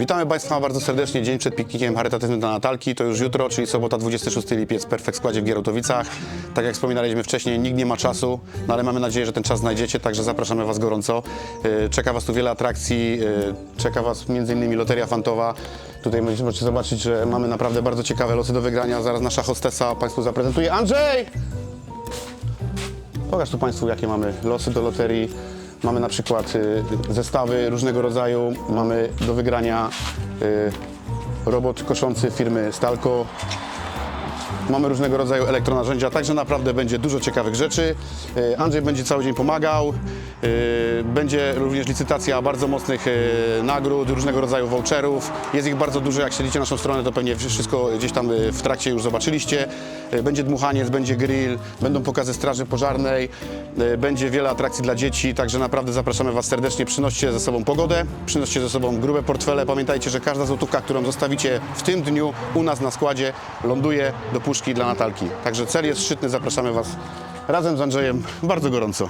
Witamy Państwa bardzo serdecznie. Dzień przed piknikiem charytatywnym dla Natalki. To już jutro, czyli sobota 26 lipiec, Perfekt składzie w Gierotowicach. Tak jak wspominaliśmy wcześniej, nikt nie ma czasu, no ale mamy nadzieję, że ten czas znajdziecie, także zapraszamy Was gorąco. Yy, Czeka Was tu wiele atrakcji, yy, czeka Was m.in. loteria fantowa. Tutaj możecie zobaczyć, że mamy naprawdę bardzo ciekawe losy do wygrania. Zaraz nasza hostesa Państwu zaprezentuje. Andrzej! Pokaż tu Państwu, jakie mamy losy do loterii. Mamy na przykład y, zestawy różnego rodzaju. Mamy do wygrania y, robot koszący firmy Stalco. Mamy różnego rodzaju elektronarzędzia, także naprawdę będzie dużo ciekawych rzeczy. Y, Andrzej będzie cały dzień pomagał. Y, Będzie również licytacja bardzo mocnych y, nagród, różnego rodzaju voucherów. Jest ich bardzo dużo, jak śledzicie naszą stronę, to pewnie wszystko gdzieś tam w trakcie już zobaczyliście. Będzie dmuchaniec, będzie grill, będą pokazy straży pożarnej, będzie wiele atrakcji dla dzieci, także naprawdę zapraszamy Was serdecznie. Przynoście ze sobą pogodę, przynoście ze sobą grube portfele. Pamiętajcie, że każda złotówka, którą zostawicie w tym dniu u nas na składzie, ląduje do puszki dla Natalki. Także cel jest szczytny, zapraszamy Was razem z Andrzejem bardzo gorąco.